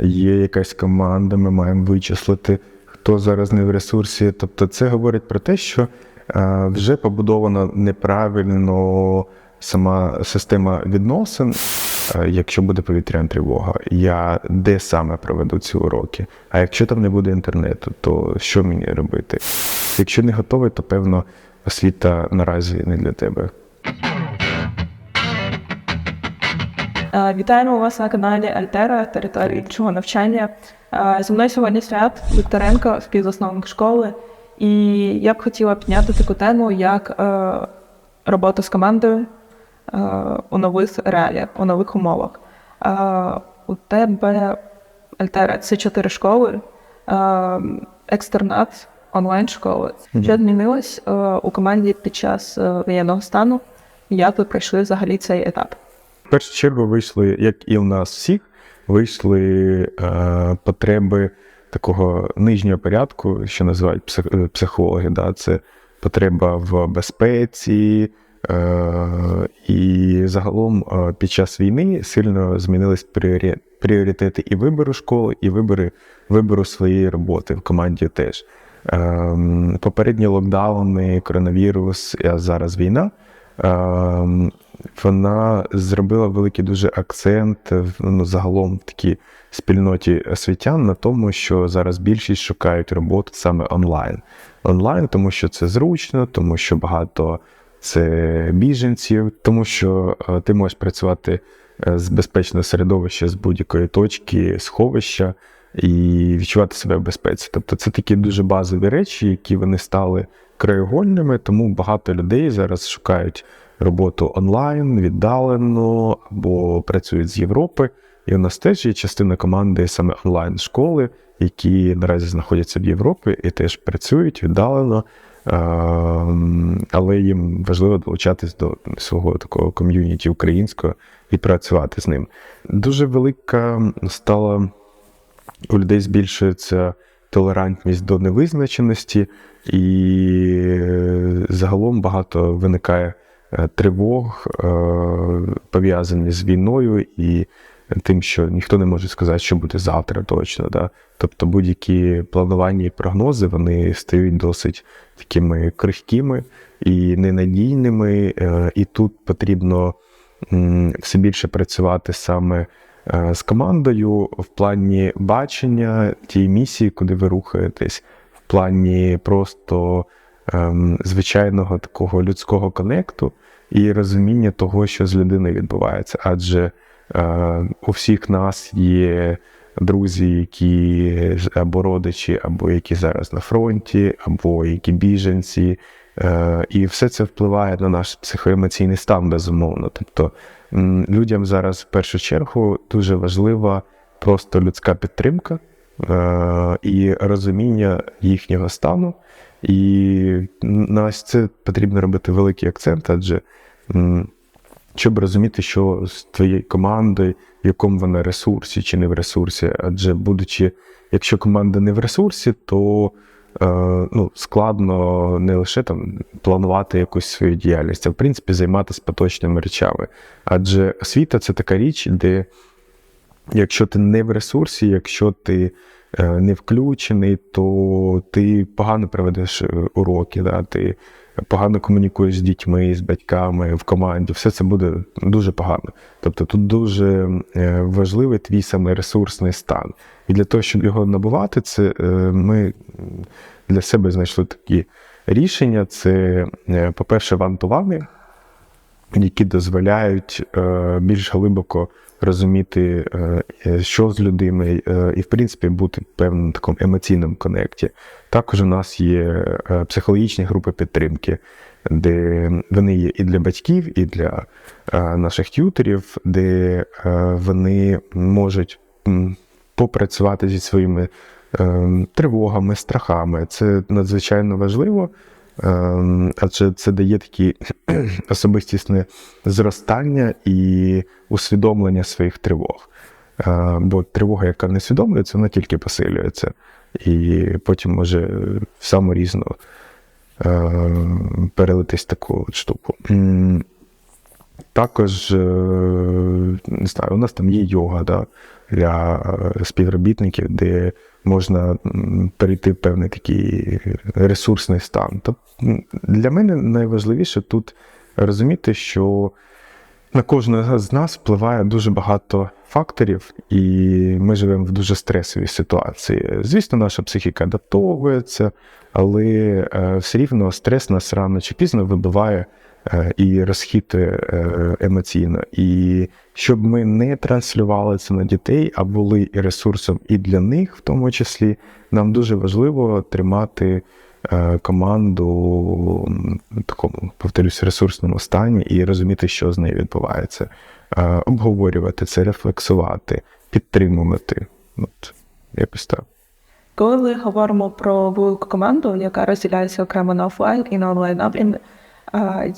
є якась команда, ми маємо вичислити, хто зараз не в ресурсі. Тобто, це говорить про те, що е, вже побудовано неправильно сама система відносин. Е, Якщо буде повітряна тривога, я де саме проведу ці уроки? А якщо там не буде інтернету, то що мені робити? Якщо не готовий, то певно освіта наразі не для тебе. Вітаємо вас на каналі Альтера, території іншого навчання. Е, Зі мною сьогодні свят Вікторенко, співзасновник школи. І я б хотіла підняти таку тему, як е, робота з командою е, у нових реаліях, у нових умовах. Е, У тебе Альтера це чотири школи, е, екстернат, онлайн-школи. Що змінилось е, у команді під час е, воєнного стану? Як ви пройшли взагалі цей етап? В першу чергу вийшли, як і у нас всіх, вийшли е, потреби такого нижнього порядку, що називають псих, е, психологи. Да? Це потреба в безпеці. Е, і загалом е, під час війни сильно змінились пріорі- пріоритети і вибору школи, і вибори, вибору своєї роботи в команді теж. Ем, Попередні локдауни, коронавірус, а зараз війна. Вона зробила великий дуже акцент ну, загалом в такій спільноті освітян на тому, що зараз більшість шукають роботу саме онлайн. Онлайн, тому що це зручно, тому що багато це біженців, тому що е, ти можеш працювати е, з безпечного середовища з будь-якої точки сховища і відчувати себе в безпеці. Тобто це такі дуже базові речі, які вони стали краєгольними, тому багато людей зараз шукають роботу онлайн, віддалено або працюють з Європи. І у нас теж є частина команди саме онлайн-школи, які наразі знаходяться в Європі і теж працюють віддалено. Ем, Але їм важливо долучатись до свого такого ком'юніті українського і працювати з ним. Дуже велика стала у людей збільшується толерантність до невизначеності, і е, загалом багато виникає тривог, е, пов'язані з війною і тим, що ніхто не може сказати, що буде завтра точно. Да? Тобто будь-які планування і прогнози вони стають досить такими крихкими і ненадійними. е, І тут потрібно все більше працювати саме е, з командою в плані бачення тієї місії, куди ви рухаєтесь, в плані просто ем, звичайного такого людського конекту і розуміння того, що з людиною відбувається. Адже е, у всіх нас є друзі, які або родичі, або які зараз на фронті, або які біженці. Е, І все це впливає на наш психоемоційний стан, безумовно. Тобто людям зараз в першу чергу дуже важлива просто людська підтримка е, і розуміння їхнього стану. І на ось це потрібно робити великий акцент, адже щоб розуміти, що з твоєю командою, в якому вона ресурсі чи не в ресурсі. Адже будучи, якщо команда не в ресурсі, то е, ну, складно не лише там планувати якусь свою діяльність, а в принципі займатися поточними речами. Адже освіта це така річ, де якщо ти не в ресурсі, якщо ти не включений, то ти погано проведеш е, уроки, да? ти погано комунікуєш з дітьми, з батьками в команді, все це буде дуже погано. Тобто тут дуже е, важливий твій саме ресурсний стан. І для того, щоб його набувати, це е, ми для себе знайшли такі рішення: це, е, по-перше, вантувани, які дозволяють е, більш глибоко розуміти, е, е, що з людиною, і, в принципі, бути в певному такому емоційному конекті. Також у нас є психологічні групи підтримки, де вони є і для батьків, і для наших т'ютерів, де вони можуть попрацювати зі своїми е, тривогами, страхами. Це надзвичайно важливо. Ем, Адже це дає такі особистісне зростання і усвідомлення своїх тривог. Е, Бо тривога, яка не усвідомлюється, вона тільки посилюється. І потім може в саму різну е, перелитись таку штуку. Також е, не знаю, у нас там є йога да, для співробітників, де можна перейти в певний такий ресурсний стан. Тобто для мене найважливіше тут розуміти, що на кожного з нас впливає дуже багато факторів, і ми живемо в дуже стресовій ситуації. Звісно, наша психіка адаптовується, але е, все рівно стрес нас рано чи пізно вибиває і розхитує е, емоційно. І щоб ми не транслювали це на дітей, а були і ресурсом і для них, в тому числі, нам дуже важливо тримати е, команду в такому, повторюсь, ресурсному стані і розуміти, що з нею відбувається, Е, обговорювати це, рефлексувати, підтримувати. От, якось так. Коли ми говоримо про велику команду, яка розділяється окремо на офлайн і на онлайн е,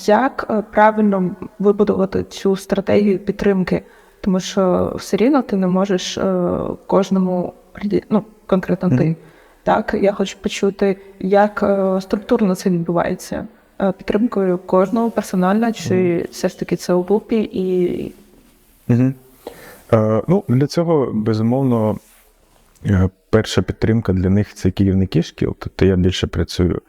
як е, правильно вибудувати цю стратегію підтримки? Тому що все рівно ти не можеш е, кожному ну, конкретно ти. Мгм. Так, я хочу почути, як е, структурно це відбувається. Підтримкою кожного персонально, чи все ж таки це у групі і Угу. Е, ну, для цього, безумовно, перша підтримка для них це керівники шкіл. Тобто я більше працюю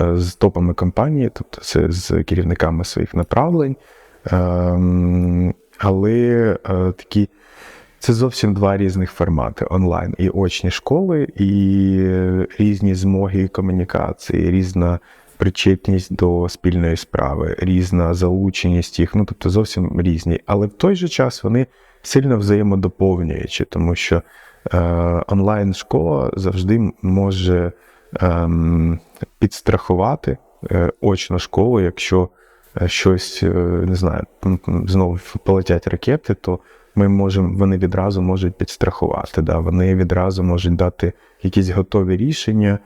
е, з топами компанії, тобто це з керівниками своїх направлень. Ем, але е, такі. Це зовсім два різних формати: онлайн і очні школи, і е, різні змоги комунікації, різна причетність до спільної справи, різна залученість їх, ну тобто зовсім різні. Але в той же час вони сильно взаємодоповнюючі, тому що е, онлайн-школа завжди може ем, підстрахувати е, очну школу, якщо е, щось е, не знаю, знову полетять ракети, то ми можемо, вони відразу можуть підстрахувати. Да? Вони відразу можуть дати якісь готові рішення,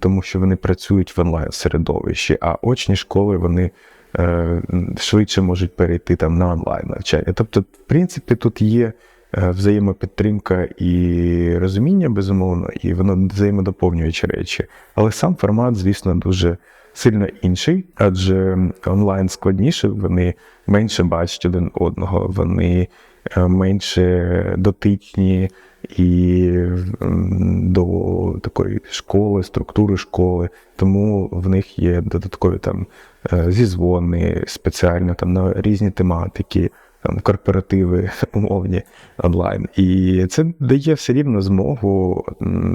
тому що вони працюють в онлайн середовищі, а очні школи вони е, швидше можуть перейти там на онлайн навчання. Тобто, в принципі, тут є е, взаємопідтримка і розуміння, безумовно, і воно взаємодоповнюючі речі. Але сам формат, звісно, дуже сильно інший, адже онлайн складніше, вони менше бачать один одного, вони е, менше дотичні і до такої школи, структури школи. Тому в них є додаткові там е, зізвони, спеціально там на різні тематики, там корпоративи умовні онлайн. І це дає все рівно змогу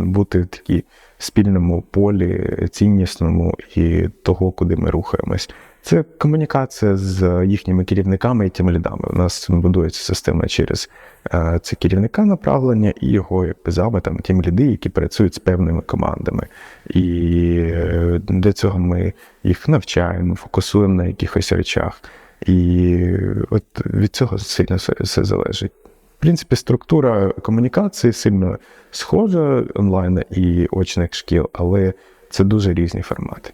бути в такій спільному полі, ціннісному і того, куди ми рухаємось. Це комунікація з їхніми керівниками і тим лідами. У нас будується система через е, це керівника направлення і його зами, там тім ліди, які працюють з певними командами. І е, для цього ми їх навчаємо, фокусуємо на якихось речах. І от від цього сильно все, залежить. В принципі, структура комунікації сильно схожа онлайн і очних шкіл, але це дуже різні формати.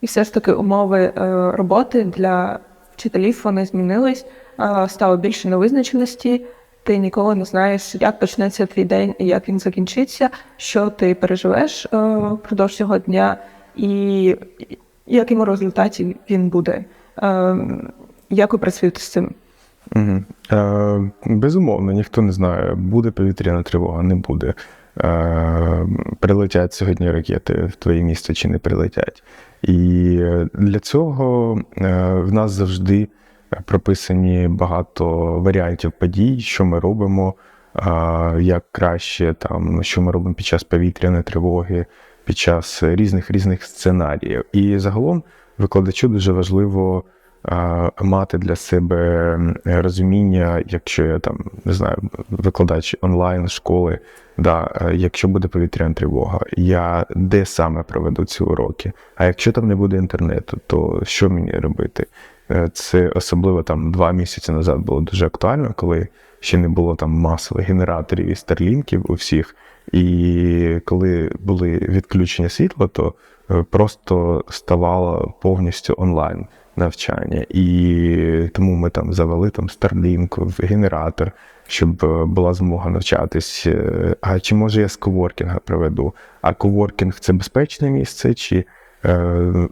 І все ж таки умови е, роботи для вчителів вони змінились, е, стало більше невизначеності. Ти ніколи не знаєш, як почнеться твій день і як він закінчиться, що ти переживеш е, впродовж цього дня, і яким результаті він буде. Е, Як ви працюєте з цим? Угу. Е, безумовно, ніхто не знає, буде повітряна тривога, не буде. Е, прилетять сьогодні ракети в твоє місто чи не прилетять. І для цього е, в нас завжди прописані багато варіантів подій, що ми робимо, е, як краще, там, що ми робимо під час повітряної тривоги, під час різних різних сценаріїв. І загалом викладачу дуже важливо мати для себе розуміння, якщо я там не знаю, викладач онлайн школи, да, е, якщо буде повітряна тривога, я де саме проведу ці уроки. А якщо там не буде інтернету, то що мені робити? Е, Це особливо там два місяці назад було дуже актуально, коли ще не було там масових генераторів і старлінків у всіх. І коли були відключення світла, то е, просто ставало повністю онлайн навчання. І тому ми там завели там Starlink генератор, щоб е, була змога навчатись. Е, А чи може я з коворкінга проведу? А коворкінг це безпечне місце, чи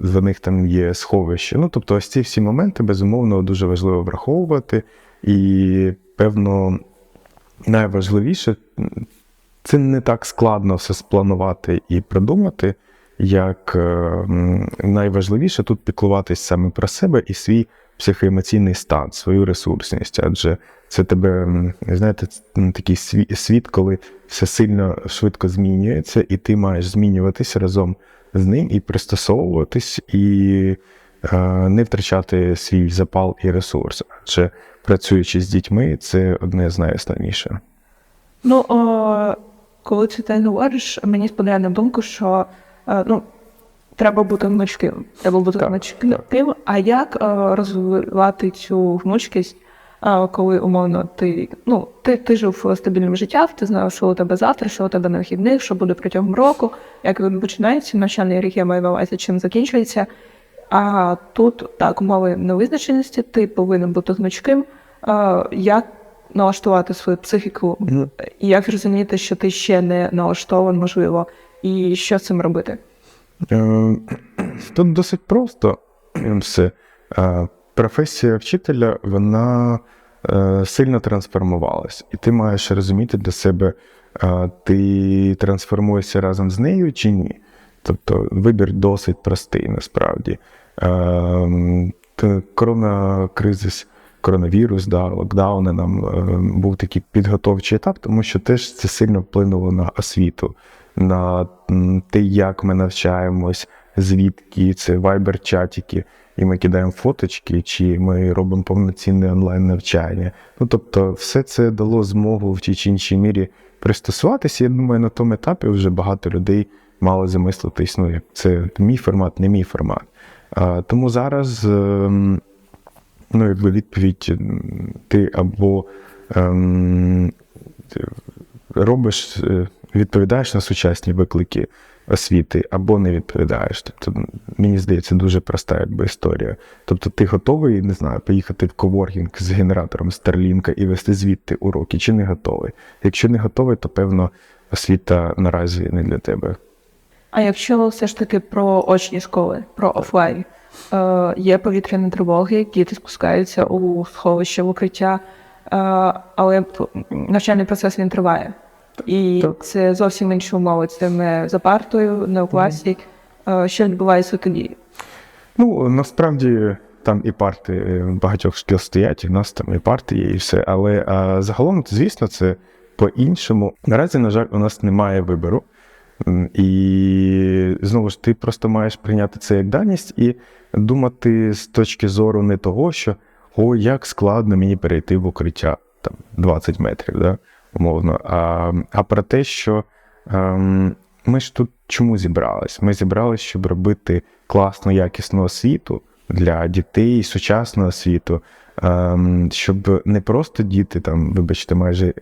за них там є сховище. Ну, тобто, ось ці всі моменти, безумовно, дуже важливо враховувати. І, певно, найважливіше це не так складно все спланувати і продумати, як е, найважливіше тут піклуватись саме про себе і свій психоемоційний стан, свою ресурсність. Адже це тебе, знаєте, такий світ, коли все сильно швидко змінюється, і ти маєш змінюватися разом з ним і пристосовуватись, і е, не втрачати свій запал і ресурс. Адже працюючи з дітьми, це одне з найостанніших. Ну, о, коли ти це говориш, мені спадає на думку, що е, ну, треба бути гнучким. Треба бути Так, гнучким. А як е, розвивати цю гнучкість, е, коли умовно ти, ну, ти, ти жив стабільним життям, ти знав, що у тебе завтра, що у тебе на вихідних, що буде протягом року, як він починається, навчальний рік я маю на увазі, чим закінчується. А тут так, умови невизначеності, ти повинен бути гнучким. Як налаштувати свою психіку, і як зрозуміти, що ти ще не налаштований, можливо, і що з цим робити? Е, Тут досить просто все. Е, Професія вчителя вона е, сильно трансформувалась, і ти маєш розуміти для себе, ти трансформуєшся разом з нею чи ні. Тобто вибір досить простий насправді. Т- Коронакризис, коронавірус, да, локдауни нам е, був такий підготовчий етап, тому що теж це сильно вплинуло на освіту, на те, як ми навчаємось, звідки це вайбер-чатики, і ми кидаємо фоточки, чи ми робимо повноцінне онлайн навчання. Ну тобто, все це дало змогу в тій чи іншій мірі пристосуватися. Я думаю, на тому етапі вже багато людей мало замислитись, ну як це мій формат, не мій формат. Тому зараз. Ну, якби відповідь, ти або ем, ти робиш, е, відповідаєш на сучасні виклики освіти, або не відповідаєш. Тобто, мені здається, дуже проста якби історія. Тобто, ти готовий, не знаю, поїхати в коворкінг з генератором Starlink і вести звідти уроки, чи не готовий? Якщо не готовий, то певно освіта наразі не для тебе. А якщо все ж таки про очні школи, про офлайн, е, є повітряні тривоги, діти спускаються у сховище, в укриття, е, але навчальний процес він триває. І Так. це зовсім інші умови. Це не за партою, не у класі. Е, що відбувається тоді? Ну, насправді там і парти е, багатьох шкіл стоять, і в нас там і парти є, і все. Але а, загалом, звісно, це по-іншому. Наразі, на жаль, у нас немає вибору. І знову ж ти просто маєш прийняти це як даність і думати з точки зору не того, що о, як складно мені перейти в укриття там 20 метрів, да, умовно, а, а про те, що ем, ми ж тут чому зібрались? Ми зібрались, щоб робити класну, якісну освіту для дітей, сучасну освіту, ем, щоб не просто діти там, вибачте, майже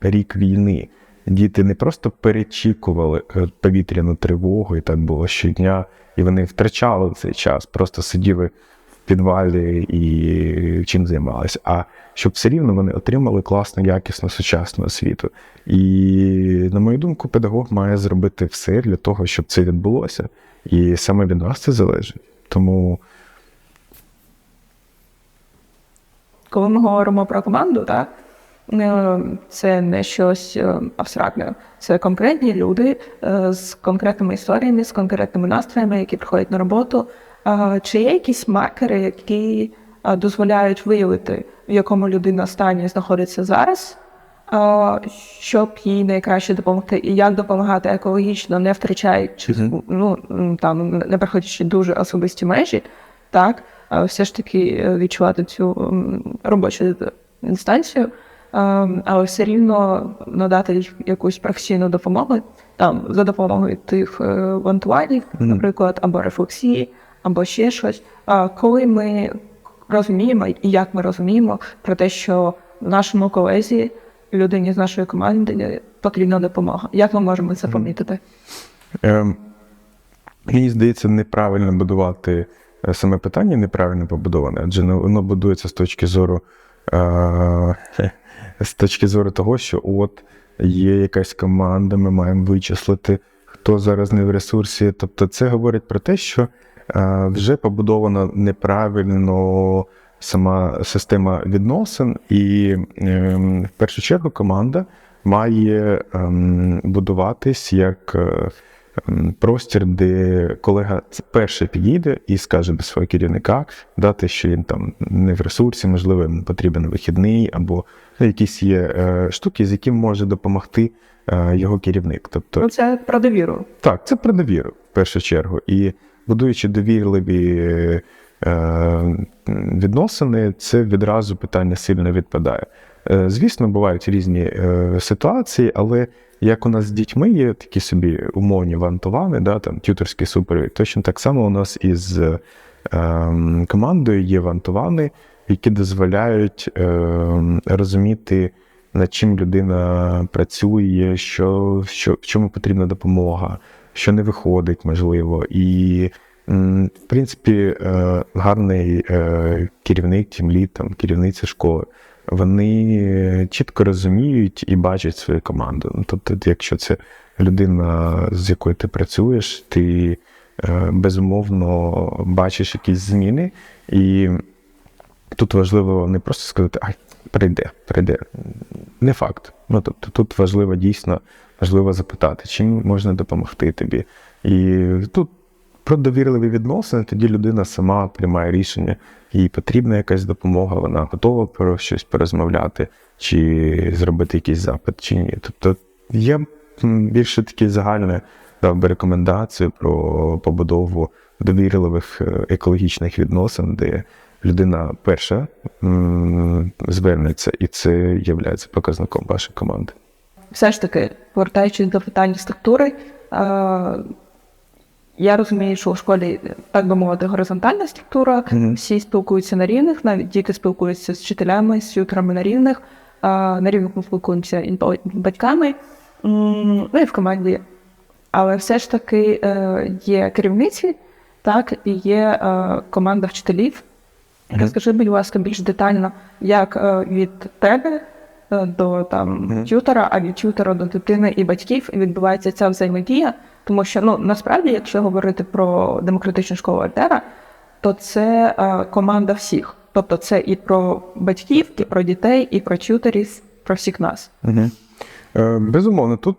рік війни. Діти не просто перечікували е, повітряну тривогу, і так було щодня, і вони втрачали цей час, просто сиділи в підвалі і чим займалися. А щоб все рівно вони отримали класну, якісну, сучасну освіту. І, на мою думку, педагог має зробити все для того, щоб це відбулося. І саме від нас це залежить. Тому Коли ми говоримо про команду, так це не щось е, абстрактне. Це конкретні люди е, з конкретними історіями, з конкретними настроями, які приходять на роботу. Е, Чи є якісь маркери, які е, дозволяють виявити, в якому людина стані знаходиться зараз, е, щоб їй найкраще допомогти, і як допомагати екологічно, не втрачаючи ну там не приходячи дуже особисті межі, так все ж таки е, відчувати цю робочу інстанцію, е, але все рівно надати якусь професійну допомогу там за допомогою тих е, вантувальних, наприклад, або рефлексії, або ще щось. А коли ми розуміємо, і як ми розуміємо про те, що нашому колезі, людині з нашої команди потрібна допомога. Як ми можемо це помітити? Ем, Мені здається, неправильно будувати е, саме питання неправильно побудоване, адже ну, воно будується з точки зору з точки зору того, що от є якась команда, ми маємо вичислити, хто зараз не в ресурсі. Тобто, це говорить про те, що е, вже побудовано неправильно сама система відносин, і ем, в першу чергу команда має ем, будуватись як е, простір, де колега перший підійде і скаже до свого керівника, дати, що він там не в ресурсі, можливо, йому потрібен вихідний, або якісь є е, штуки, з яким може допомогти е, його керівник. Тобто, Ну, це про довіру. так, це про довіру в першу чергу. І будуючи довірливі е, відносини, це відразу питання сильно відпадає. Е, звісно, бувають різні е, ситуації, але як у нас з дітьми є такі собі умовні вантувани, да, там тюторський супровід, точно так само у нас із е, командою є вантувани, які дозволяють розуміти над чим людина працює, що, що, в чому потрібна допомога, що не виходить, можливо. І, в принципі, гарний керівник, тімліт, там, керівниця школи, вони чітко розуміють і бачать свою команду. Ну, Тобто, якщо це людина, з якою ти працюєш, ти е, безумовно бачиш якісь зміни, і тут важливо не просто сказати, ай, прийде, прийде. Не факт. Ну тобто тут важливо дійсно важливо запитати, чим можна допомогти тобі. І тут про довірливі відносини, тоді людина сама приймає рішення, їй потрібна якась допомога, вона готова про щось порозмовляти, чи зробити якийсь запит, чи ні. Тобто є більше такі загальне дав би рекомендацію про побудову довірливих е, екологічних відносин, де людина перша звернеться, і це є показником вашої команди. Все ж таки, повертаючись до питання структури, е, я розумію, що у школі, так би мовити, горизонтальна структура, Мгм. всі спілкуються на рівних, навіть діти спілкуються з вчителями, з тютерами на рівних, е, на рівних ми спілкуємося і батьками, ну і в команді. Але все ж таки е, є керівниці, так, і є е, команда вчителів. Мгм. Розкажи, будь ласка, більш детально, як е, від тебе до там Мгм. тютера, а від тютера до дитини і батьків відбувається ця взаємодія. Тому що ну насправді, якщо говорити про демократичну школу Альтера, то це е, команда всіх. Тобто це і про батьків, і про дітей, і про тютерів, про всіх нас. Угу. Е, безумовно, тут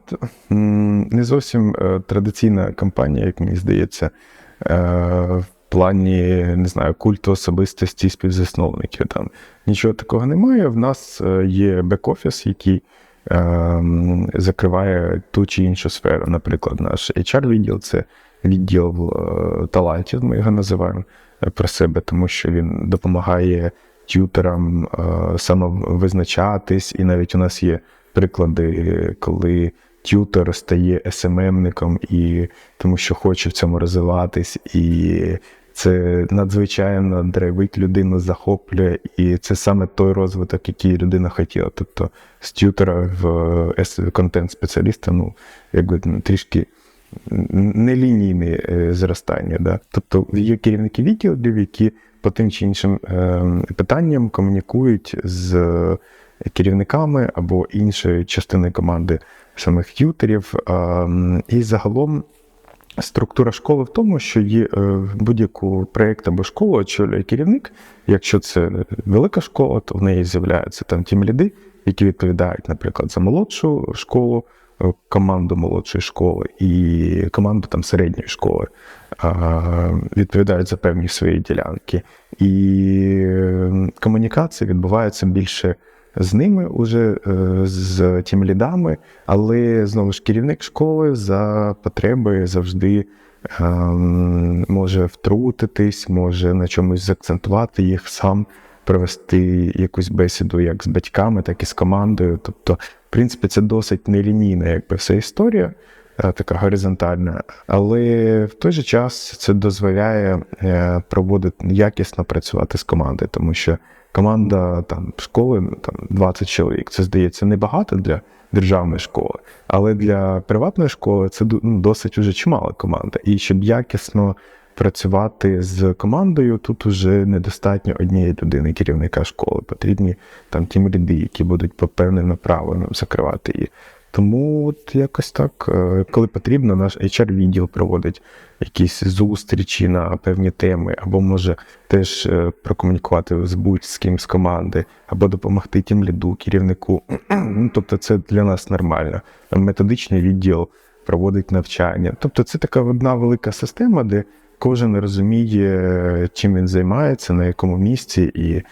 не зовсім е, традиційна кампанія, як мені здається, е, в плані не знаю, культу особистості співзасновників. Там нічого такого немає. В нас е, є бек-офіс, який закриває ту чи іншу сферу. Наприклад, наш HR-відділ це відділ е, талантів, ми його називаємо е, про себе, тому що він допомагає тютерам е, самовизначатись, і навіть у нас є приклади, коли тютер стає СММником, і тому що хоче в цьому розвиватись, і це надзвичайно драйвить людину, захоплює, і це саме той розвиток, який людина хотіла. Тобто з тютера в е, контент-спеціаліста, ну, якби ну, трішки нелінійне зростання. Да? Тобто є керівники відділів, які по тим чи іншим е, питанням комунікують з керівниками або іншої частини команди самих тютерів. І загалом структура школи в тому, що є е, будь-яку проєкт або школу очолює керівник. Якщо це велика школа, то в неї з'являються там ті ліди, які відповідають, наприклад, за молодшу школу, е, команду молодшої школи і команду там середньої школи відповідають за певні свої ділянки. І е, комунікація відбувається більше з ними, уже е, з тим лідами, але знову ж керівник школи за потреби завжди ем, може втрутитись, може на чомусь заакцентувати їх сам. Провести якусь бесіду як з батьками, так і з командою. Тобто, в принципі, це досить нелінійна, якби вся історія, е, така горизонтальна, але в той же час це дозволяє е, проводити якісно працювати з командою, тому що команда там школи там 20 чоловік. Це здається небагато для державної школи, але для приватної школи це ну, досить уже чимала команда. І щоб якісно працювати з командою, тут уже недостатньо однієї людини, керівника школи. Потрібні там ті ліди, які будуть по певним направленням закривати її. Тому от якось так, е, коли потрібно, наш HR-відділ проводить якісь зустрічі на певні теми, або може теж е, прокомунікувати з будь-ким з команди, або допомогти тім ліду, керівнику. Ну, тобто, це для нас нормально. Методичний відділ проводить навчання. Тобто, це така одна велика система, де кожен розуміє, чим він займається, на якому місці, і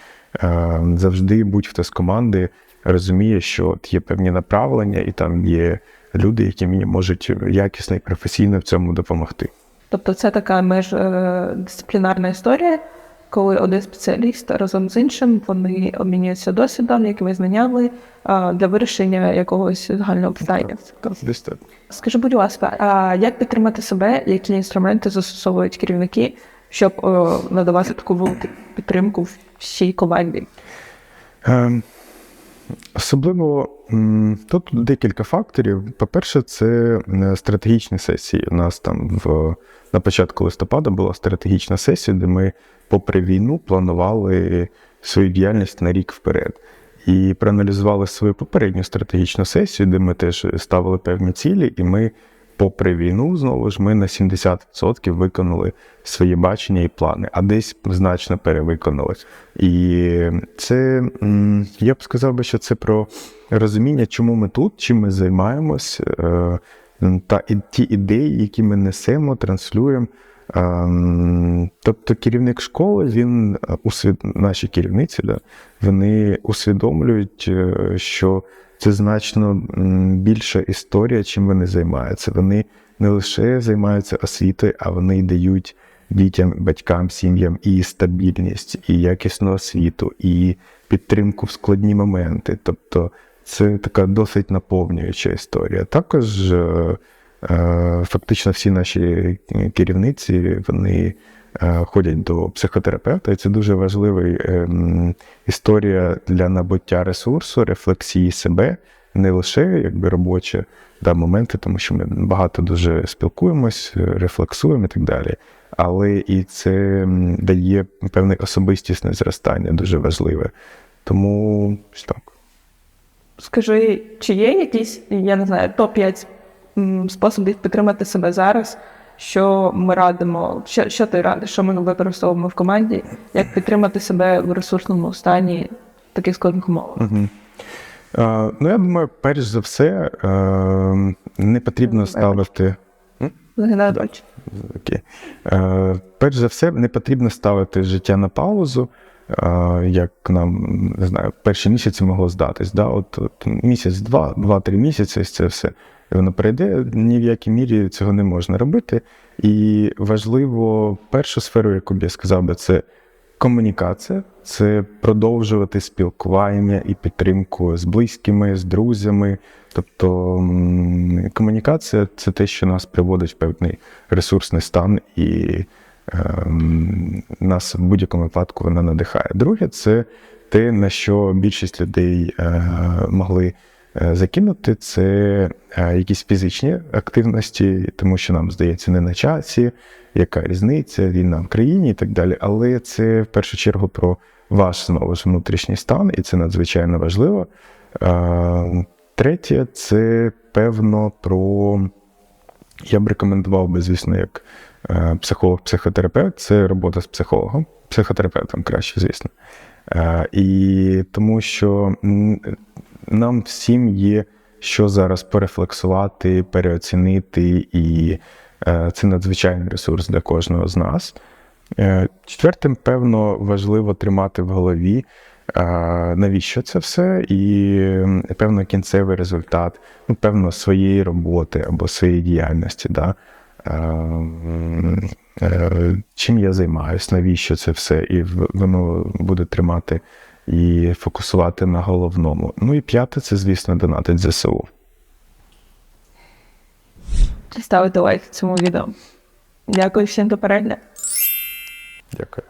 е, завжди будь-хто з команди розуміє, що от є певні направлення, і там є люди, які мені можуть якісно і професійно в цьому допомогти. Тобто це така междисциплінарна історія, коли один спеціаліст разом з іншим вони обмінюються досвідом, якими знаннями для вирішення якогось загального питання. Скажи, будь ласка, а як підтримати себе, які інструменти застосовують керівники, щоб о, надавати таку велику підтримку всій команді? Ем, Особливо тут декілька факторів. По-перше, це е, стратегічні сесії. У нас там в, на початку листопада була стратегічна сесія, де ми, попри війну, планували свою діяльність на рік вперед. І проаналізували свою попередню стратегічну сесію, де ми теж ставили певні цілі, і ми, попри війну, знову ж ми на 70% виконали свої бачення і плани, а десь значно перевиконали. І це я б сказав би, що це про розуміння, чому ми тут, чим ми займаємось, е, та ті ідеї, які ми несемо, транслюємо. Ем, Тобто керівник школи, він е, наші керівниці, да, вони усвідомлюють, е, що це значно більша історія, чим вони займаються. Вони не лише займаються освітою, а вони дають дітям, батькам, сім'ям і стабільність, і якісну освіту, і підтримку в складні моменти. Тобто це така досить наповнююча історія. Також е, фактично всі наші керівниці вони е, ходять до психотерапевта, і це дуже важлива ем, історія для набуття ресурсу, рефлексії себе, не лише якби робочі да, моменти, тому що ми багато дуже спілкуємось, рефлексуємо і так далі. Але і це дає певне особистісне зростання, дуже важливе. Тому ось так. Скажи, чи є якісь, я не знаю, топ-5 м, способів підтримати себе зараз, що ми радимо, що, що ти радиш, що ми використовуємо в команді, як підтримати себе в ресурсному стані в таких складних умовах? Угу. Е, ну, я думаю, перш за все, е, не потрібно ставити. Загинаю. Окей. Е, перш за все, не потрібно ставити життя на паузу, е, як нам не знаю, перші місяці могло здатись. Да? От, от місяць-два, два-три місяці, це все. Воно прийде, ні в якій мірі цього не можна робити. І важливо, першу сферу, яку б я сказав би, це комунікація, це продовжувати спілкування і підтримку з близькими, з друзями. Тобто комунікація це те, що нас приводить в певний ресурсний стан, і ем, нас в будь-якому випадку вона надихає. Друге, це те, на що більшість людей е, могли закинути, це е, якісь фізичні активності, тому що нам здається не на часі, яка різниця, війна в країні і так далі. Але це в першу чергу про ваш знову ж внутрішній стан, і це надзвичайно важливо. Е, Третє, це певно про. Я б рекомендував би, звісно, як е, психолог-психотерапевт, це робота з психологом, психотерапевтом краще, звісно. Е, І тому що нам всім є що зараз порефлексувати, переоцінити, і е, це надзвичайний ресурс для кожного з нас. Е, Четвертим, певно, важливо тримати в голові, е, навіщо це все, і певно кінцевий результат, ну, певно, своєї роботи або своєї діяльності. Да? Чим я займаюсь, навіщо це все, і воно буде тримати і фокусувати на головному. Ну і п'яте це, звісно, донатить ЗСУ. Ставити лайк цьому відео. Дякую всім до перегляду. Дякую.